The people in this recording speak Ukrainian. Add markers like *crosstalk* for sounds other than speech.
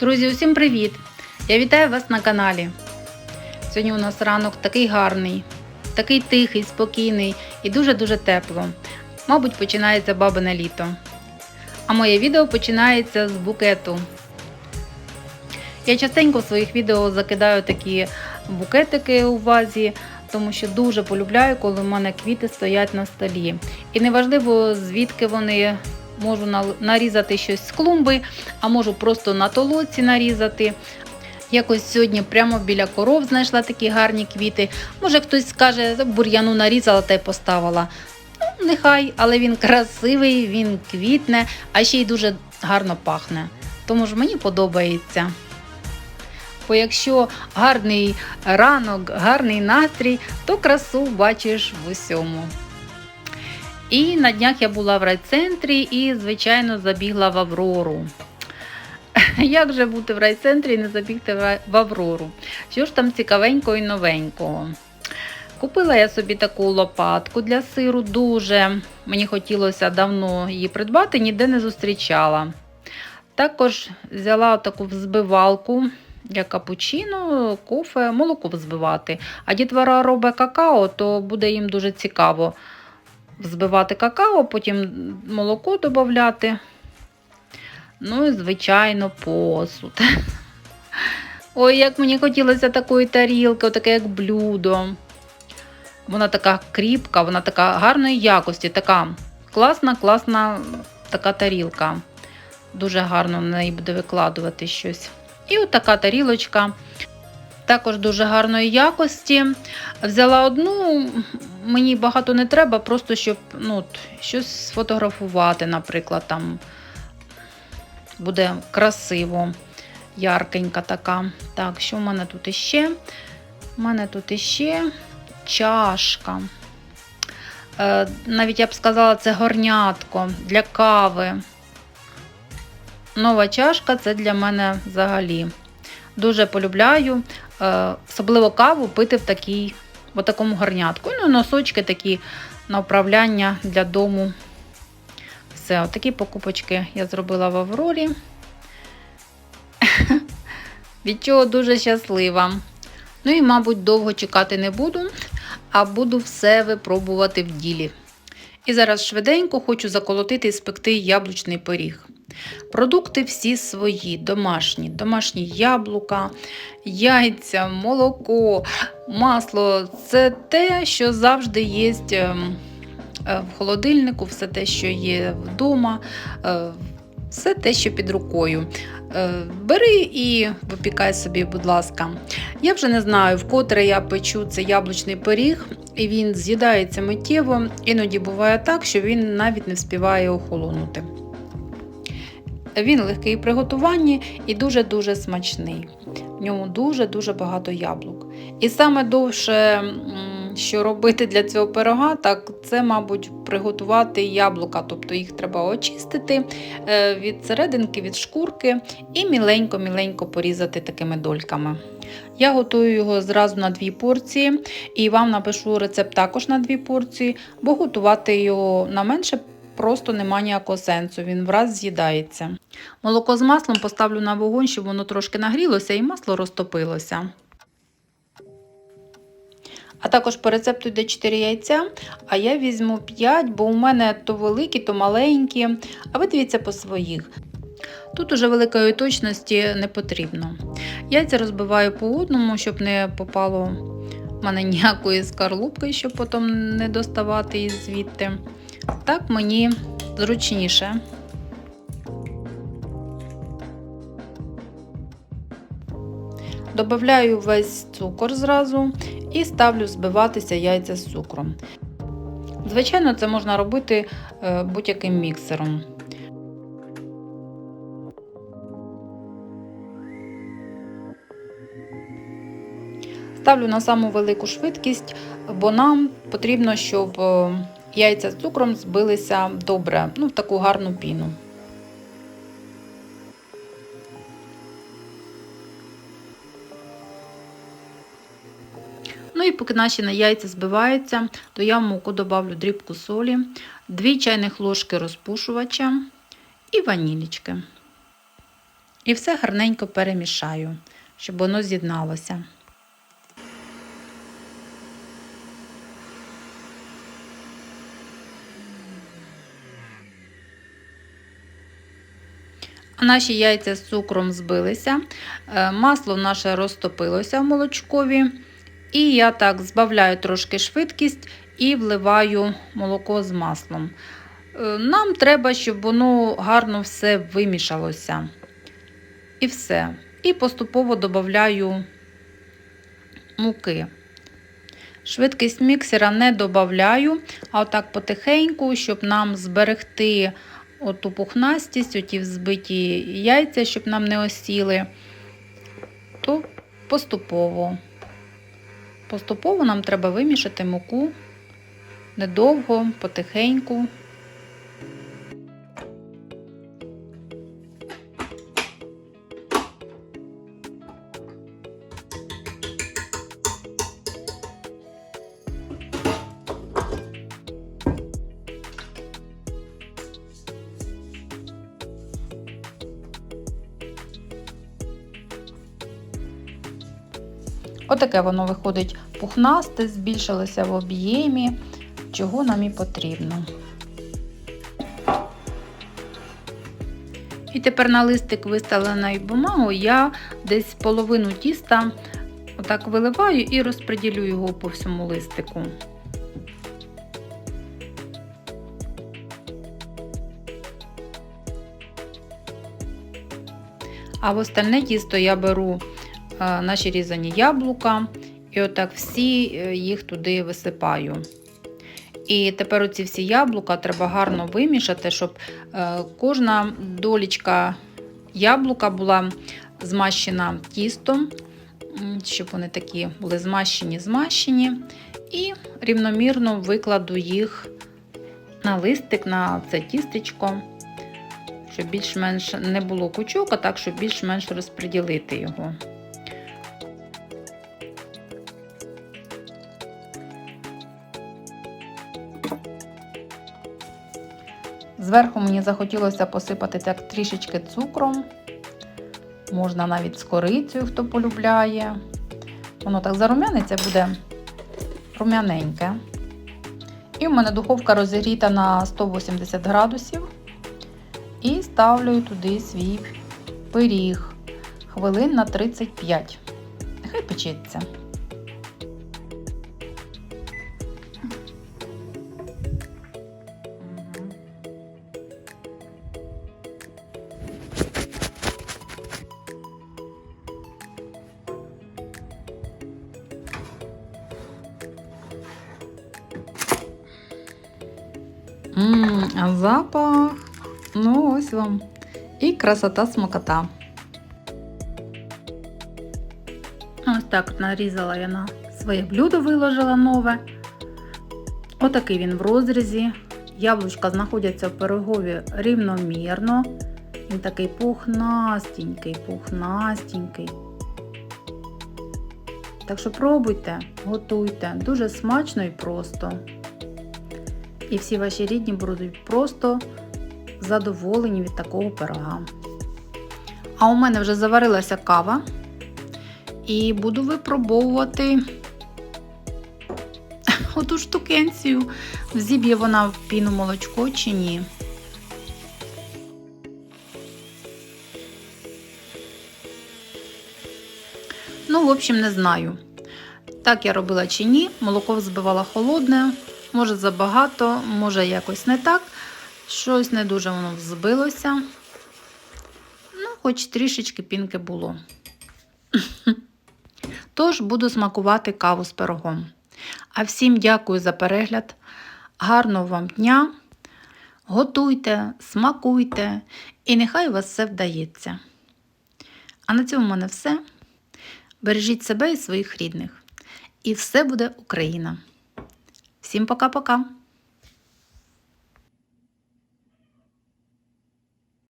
Друзі, усім привіт! Я вітаю вас на каналі. Сьогодні у нас ранок такий гарний, такий тихий, спокійний і дуже-дуже тепло. Мабуть, починається бабине літо. А моє відео починається з букету. Я частенько в своїх відео закидаю такі букетики у вазі, тому що дуже полюбляю, коли в мене квіти стоять на столі. І неважливо, звідки вони можу нарізати щось з клумби, а можу просто на толоці нарізати. Якось сьогодні прямо біля коров знайшла такі гарні квіти. Може, хтось скаже, бур'яну нарізала та й поставила. Ну, нехай, але він красивий, він квітне, а ще й дуже гарно пахне. Тому ж мені подобається. Бо якщо гарний ранок, гарний настрій, то красу бачиш в усьому. І на днях я була в райцентрі і, звичайно, забігла в Аврору. *laughs* Як же бути в райцентрі і не забігти в Аврору? Що ж там цікавенького і новенького? Купила я собі таку лопатку для сиру, дуже мені хотілося давно її придбати, ніде не зустрічала. Також взяла таку взбивалку для капучино, кофе, молоко взбивати. А дітвора робить какао, то буде їм дуже цікаво взбивати какао, потім молоко додати. Ну і, звичайно, посуд. Ой, як мені хотілося такої тарілки, таке як блюдо. Вона така кріпка, вона така гарної якості, така класна, класна така тарілка. Дуже гарно на неї буде викладувати щось. І от тарілочка. Також дуже гарної якості. Взяла одну, мені багато не треба, просто щоб ну, щось сфотографувати, наприклад, там буде красиво, яркенька така. Так, що в мене тут іще? У мене тут іще чашка. Е, навіть я б сказала, це горнятко для кави. Нова чашка це для мене взагалі. Дуже полюбляю, е, особливо каву пити в такій, в такому горнятку. Ну, носочки такі на управляння для дому. Все, отакі покупочки я зробила в Аврорі. *laughs* Від чого дуже щаслива. Ну і, мабуть, довго чекати не буду, а буду все випробувати в ділі. І зараз швиденько хочу заколотити і спекти яблучний пиріг. Продукти всі свої, домашні, домашні яблука, яйця, молоко, масло це те, що завжди є ем, е, в холодильнику, все те, що є вдома, е, все те, що під рукою. Е, Бери і випікай собі, будь ласка. Я вже не знаю, вкотре я печу цей яблучний пиріг, і він з'їдається миттєво. Іноді буває так, що він навіть не вспіває охолонути. Він легкий в приготуванні і дуже-дуже смачний. В ньому дуже-дуже багато яблук. І саме довше, що робити для цього пирога, так це, мабуть, приготувати яблука. Тобто їх треба очистити е, від серединки, від шкурки і міленько-міленько порізати такими дольками. Я готую його зразу на дві порції, і вам напишу рецепт також на дві порції, бо готувати його на менше просто немає ніякого сенсу, він враз з'їдається. Молоко з маслом поставлю на вогонь, щоб воно трошки нагрілося і масло розтопилося. А також по рецепту йде 4 яйця, а я візьму 5, бо у мене то великі, то маленькі. А ви дивіться по своїх. Тут уже великої точності не потрібно. Яйця розбиваю по одному, щоб не попало в мене ніякої скарлупки, щоб потім не доставати її звідти. Так мені зручніше. Добавляю весь цукор зразу і ставлю збиватися яйця з цукром. Звичайно, це можна робити е, будь-яким міксером. Ставлю на саму велику швидкість, бо нам потрібно, щоб е, яйця з цукром збилися добре, ну, в таку гарну піну. Ну і поки наші на яйця збиваються, то я в муку додавлю дрібку солі, 2 чайних ложки розпушувача і ванілічки. І все гарненько перемішаю, щоб воно з'єдналося. Наші яйця з цукром збилися, е, масло наше розтопилося в молочкові. І я так збавляю трошки швидкість і вливаю молоко з маслом. Е, Нам треба, щоб воно гарно все вимішалося. І все. І поступово додаю муки. Швидкість міксера не додаю, а отак потихеньку, щоб нам зберегти оту пухнастість, оті взбиті яйця, щоб нам не осіли, то поступово. Поступово нам треба вимішати муку недовго, потихеньку. Отаке воно виходить пухнасте, збільшилося в об'ємі, чого нам і потрібно. І тепер на листик виставленою бумагою я десь половину тіста отак виливаю і розподілю його по всьому листику. А в остальне тісто я беру наші різані яблука і отак всі е, їх туди висипаю. І тепер оці всі яблука треба гарно вимішати, щоб е, кожна долічка яблука була змащена тістом, щоб вони такі були змащені, змащені. І рівномірно викладу їх на листик, на це тістечко, щоб більш-менш не було кучок, а так, щоб більш-менш розподілити його. Зверху мені захотілося посипати так трішечки цукром. Можна навіть з корицею, хто полюбляє. Воно так зарум'яниться буде рум'яненьке. І в мене духовка розігріта на 180 градусів. І ставлю туди свій пиріг хвилин на 35. Нехай печеться. Ммм, запах. Ну, ось вам. І красота смакота. Ось так нарізала я на своє блюдо, виложила нове. Отакий він в розрізі. Яблучка знаходяться в пирогові рівномірно. Він такий пухнастенький, пухнастенький. Так що пробуйте, готуйте. Дуже смачно і просто. І всі ваші рідні будуть просто задоволені від такого пирога. А у мене вже заварилася кава. І буду випробовувати *laughs* оту штукенцію. Взіб'є вона в піну молочко чи ні. Ну, в общем, не знаю. Так я робила чи ні. Молоко взбивала холодне, може забагато, може якось не так. Щось не дуже воно взбилося. Ну, хоч трішечки пінки було. *laughs* Тож буду смакувати каву з пирогом. А всім дякую за перегляд. Гарного вам дня! Готуйте, смакуйте, і нехай у вас все вдається. А на цьому в мене все. Бережіть себе і своїх рідних. І все буде Україна! Всім пока-пока!